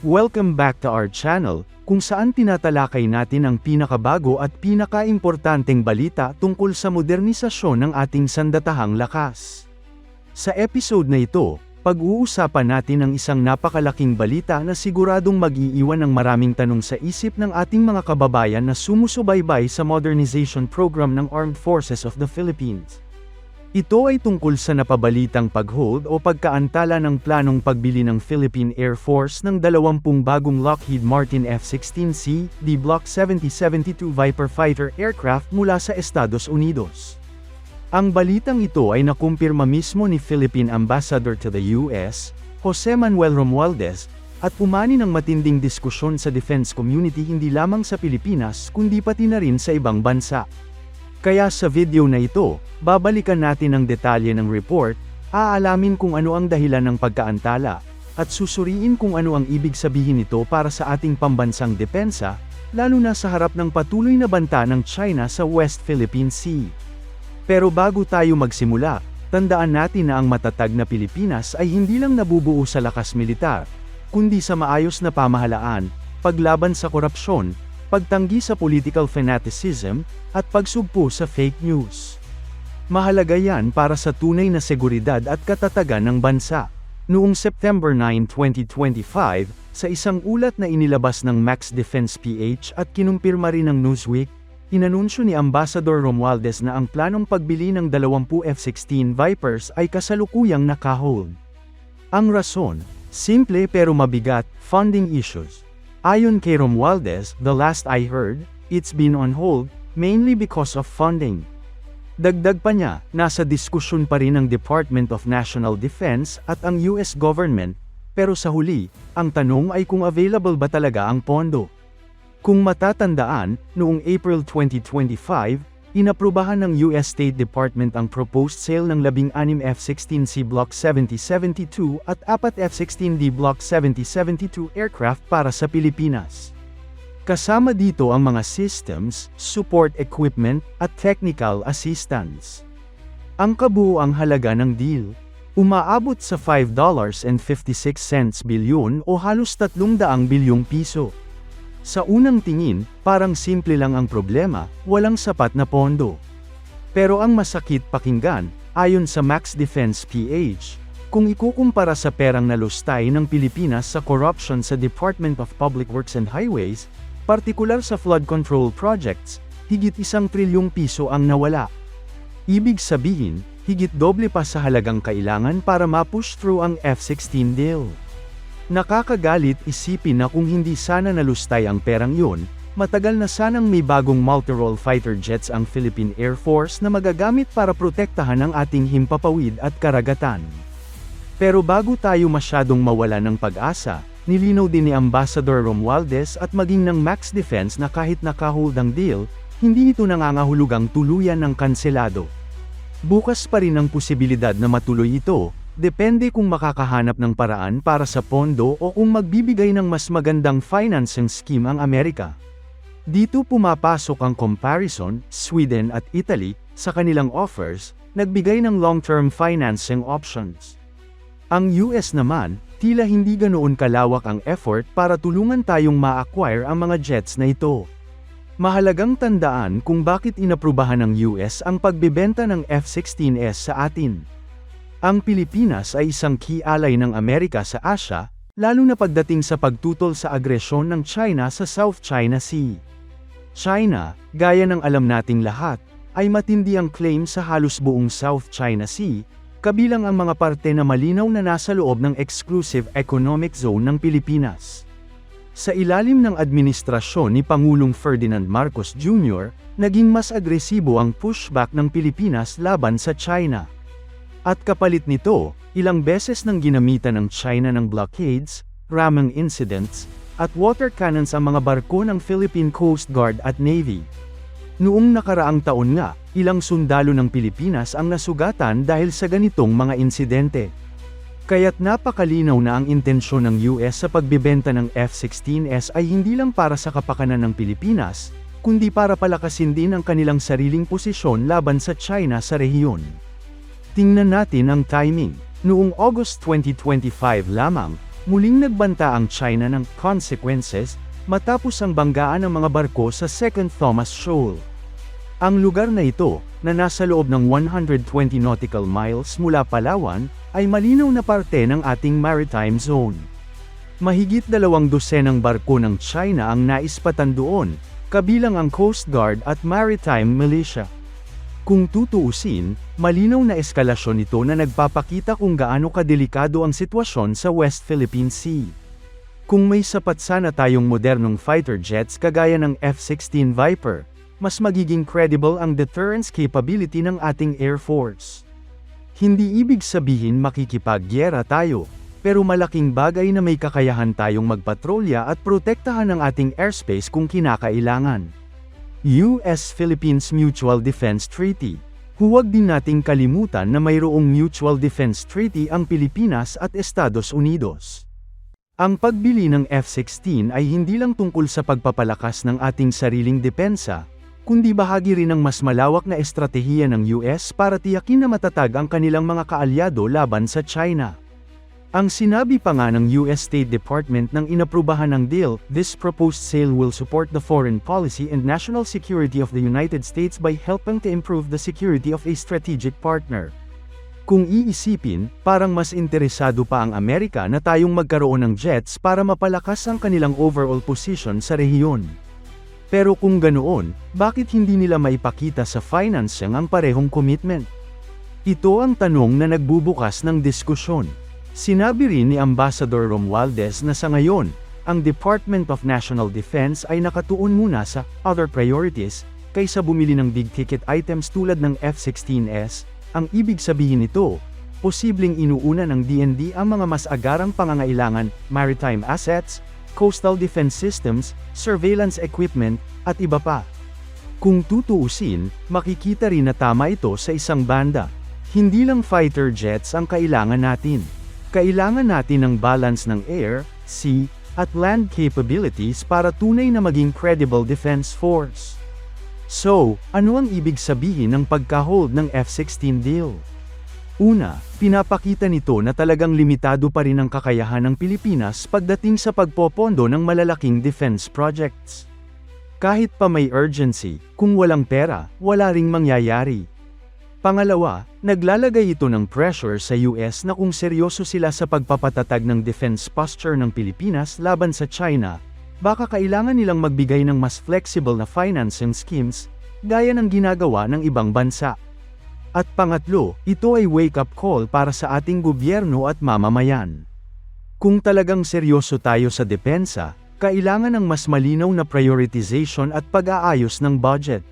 Welcome back to our channel, kung saan tinatalakay natin ang pinakabago at pinakaimportanteng balita tungkol sa modernisasyon ng ating sandatahang lakas. Sa episode na ito, pag-uusapan natin ang isang napakalaking balita na siguradong mag-iiwan ng maraming tanong sa isip ng ating mga kababayan na sumusubaybay sa modernization program ng Armed Forces of the Philippines. Ito ay tungkol sa napabalitang pag-hold o pagkaantala ng planong pagbili ng Philippine Air Force ng 20 bagong Lockheed Martin F-16C, D Block 7072 Viper fighter aircraft mula sa Estados Unidos. Ang balitang ito ay nakumpirma mismo ni Philippine Ambassador to the US, Jose Manuel Romualdez, at umani ng matinding diskusyon sa defense community hindi lamang sa Pilipinas kundi pati na rin sa ibang bansa. Kaya sa video na ito, babalikan natin ang detalye ng report, aalamin kung ano ang dahilan ng pagkaantala, at susuriin kung ano ang ibig sabihin nito para sa ating pambansang depensa, lalo na sa harap ng patuloy na banta ng China sa West Philippine Sea. Pero bago tayo magsimula, tandaan natin na ang matatag na Pilipinas ay hindi lang nabubuo sa lakas militar, kundi sa maayos na pamahalaan, paglaban sa korupsyon, pagtanggi sa political fanaticism, at pagsugpo sa fake news. Mahalaga yan para sa tunay na seguridad at katatagan ng bansa. Noong September 9, 2025, sa isang ulat na inilabas ng Max Defense PH at kinumpirma rin ng Newsweek, inanunsyo ni Ambassador Romualdez na ang planong pagbili ng 20 F-16 Vipers ay kasalukuyang nakahold. Ang rason, simple pero mabigat, funding issues. Ayon kay Romualdez, the last I heard, it's been on hold, mainly because of funding. Dagdag pa niya, nasa diskusyon pa rin ang Department of National Defense at ang US government, pero sa huli, ang tanong ay kung available ba talaga ang pondo. Kung matatandaan, noong April 2025, inaprubahan ng US State Department ang proposed sale ng 16 F-16C Block 7072 at 4 F-16D Block 7072 aircraft para sa Pilipinas. Kasama dito ang mga systems, support equipment, at technical assistance. Ang kabuuang halaga ng deal, umaabot sa $5.56 bilyon o halos 300 bilyong piso. Sa unang tingin, parang simple lang ang problema, walang sapat na pondo. Pero ang masakit pakinggan, ayon sa Max Defense PH, kung ikukumpara sa perang nalustay ng Pilipinas sa corruption sa Department of Public Works and Highways, partikular sa flood control projects, higit isang trilyong piso ang nawala. Ibig sabihin, higit doble pa sa halagang kailangan para ma-push through ang F-16 deal. Nakakagalit isipin na kung hindi sana nalustay ang perang yun, matagal na sanang may bagong multi-role fighter jets ang Philippine Air Force na magagamit para protektahan ang ating himpapawid at karagatan. Pero bago tayo masyadong mawala ng pag-asa, nilinaw din ni Ambassador Romualdez at maging ng Max Defense na kahit nakahold ang deal, hindi ito nangangahulugang tuluyan ng kanselado. Bukas pa rin ang posibilidad na matuloy ito, Depende kung makakahanap ng paraan para sa pondo o kung magbibigay ng mas magandang financing scheme ang Amerika. Dito pumapasok ang comparison, Sweden at Italy, sa kanilang offers, nagbigay ng long-term financing options. Ang US naman, tila hindi ganoon kalawak ang effort para tulungan tayong ma-acquire ang mga jets na ito. Mahalagang tandaan kung bakit inaprubahan ng US ang pagbebenta ng F-16S sa atin. Ang Pilipinas ay isang key ally ng Amerika sa Asia, lalo na pagdating sa pagtutol sa agresyon ng China sa South China Sea. China, gaya ng alam nating lahat, ay matindi ang claim sa halos buong South China Sea, kabilang ang mga parte na malinaw na nasa loob ng exclusive economic zone ng Pilipinas. Sa ilalim ng administrasyon ni Pangulong Ferdinand Marcos Jr., naging mas agresibo ang pushback ng Pilipinas laban sa China. At kapalit nito, ilang beses nang ginamitan ng China ng blockades, ramming incidents, at water cannons ang mga barko ng Philippine Coast Guard at Navy. Noong nakaraang taon nga, ilang sundalo ng Pilipinas ang nasugatan dahil sa ganitong mga insidente. Kaya't napakalinaw na ang intensyon ng US sa pagbibenta ng F-16S ay hindi lang para sa kapakanan ng Pilipinas, kundi para palakasin din ang kanilang sariling posisyon laban sa China sa rehiyon. Tingnan natin ang timing. Noong August 2025 lamang, muling nagbanta ang China ng consequences matapos ang banggaan ng mga barko sa Second Thomas Shoal. Ang lugar na ito, na nasa loob ng 120 nautical miles mula Palawan, ay malinaw na parte ng ating maritime zone. Mahigit dalawang dosenang barko ng China ang naispatan doon, kabilang ang Coast Guard at Maritime Militia. Kung tutuusin, malinaw na eskalasyon ito na nagpapakita kung gaano kadelikado ang sitwasyon sa West Philippine Sea. Kung may sapat sana tayong modernong fighter jets kagaya ng F-16 Viper, mas magiging credible ang deterrence capability ng ating Air Force. Hindi ibig sabihin makikipagyera tayo, pero malaking bagay na may kakayahan tayong magpatrolya at protektahan ang ating airspace kung kinakailangan. US-Philippines Mutual Defense Treaty Huwag din nating kalimutan na mayroong Mutual Defense Treaty ang Pilipinas at Estados Unidos. Ang pagbili ng F-16 ay hindi lang tungkol sa pagpapalakas ng ating sariling depensa, kundi bahagi rin ng mas malawak na estratehiya ng US para tiyakin na matatag ang kanilang mga kaalyado laban sa China. Ang sinabi pa nga ng US State Department nang inaprubahan ng deal, this proposed sale will support the foreign policy and national security of the United States by helping to improve the security of a strategic partner. Kung iisipin, parang mas interesado pa ang Amerika na tayong magkaroon ng jets para mapalakas ang kanilang overall position sa rehiyon. Pero kung ganoon, bakit hindi nila maipakita sa financing ang parehong commitment? Ito ang tanong na nagbubukas ng diskusyon. Sinabi rin ni Ambassador Romualdez na sa ngayon, ang Department of National Defense ay nakatuon muna sa other priorities kaysa bumili ng big-ticket items tulad ng F-16S. Ang ibig sabihin nito, posibleng inuuna ng DND ang mga mas agarang pangangailangan, maritime assets, coastal defense systems, surveillance equipment, at iba pa. Kung tutuusin, makikita rin na tama ito sa isang banda. Hindi lang fighter jets ang kailangan natin. Kailangan natin ng balance ng air, sea, at land capabilities para tunay na maging credible defense force. So, ano ang ibig sabihin ng pagka-hold ng F-16 deal? Una, pinapakita nito na talagang limitado pa rin ang kakayahan ng Pilipinas pagdating sa pagpopondo ng malalaking defense projects. Kahit pa may urgency, kung walang pera, wala ring mangyayari. Pangalawa, naglalagay ito ng pressure sa US na kung seryoso sila sa pagpapatatag ng defense posture ng Pilipinas laban sa China, baka kailangan nilang magbigay ng mas flexible na financing schemes, gaya ng ginagawa ng ibang bansa. At pangatlo, ito ay wake-up call para sa ating gobyerno at mamamayan. Kung talagang seryoso tayo sa depensa, kailangan ng mas malinaw na prioritization at pag-aayos ng budget.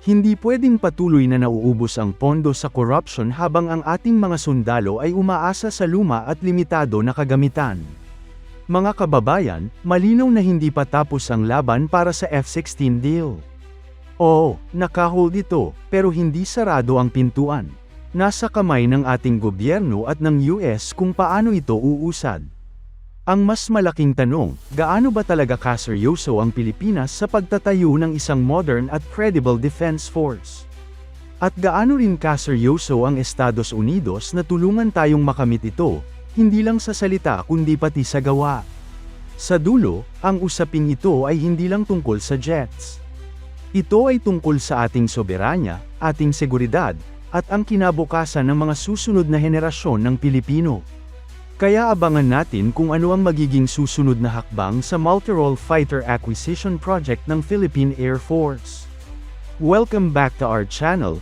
Hindi pwedeng patuloy na nauubos ang pondo sa corruption habang ang ating mga sundalo ay umaasa sa luma at limitado na kagamitan. Mga kababayan, malinaw na hindi pa tapos ang laban para sa F-16 deal. Oo, nakahold ito, pero hindi sarado ang pintuan. Nasa kamay ng ating gobyerno at ng US kung paano ito uusad. Ang mas malaking tanong, gaano ba talaga kaseryoso ang Pilipinas sa pagtatayo ng isang modern at credible defense force? At gaano rin kaseryoso ang Estados Unidos na tulungan tayong makamit ito, hindi lang sa salita kundi pati sa gawa. Sa dulo, ang usaping ito ay hindi lang tungkol sa jets. Ito ay tungkol sa ating soberanya, ating seguridad, at ang kinabukasan ng mga susunod na henerasyon ng Pilipino. Kaya abangan natin kung ano ang magiging susunod na hakbang sa multi-role fighter acquisition project ng Philippine Air Force. Welcome back to our channel,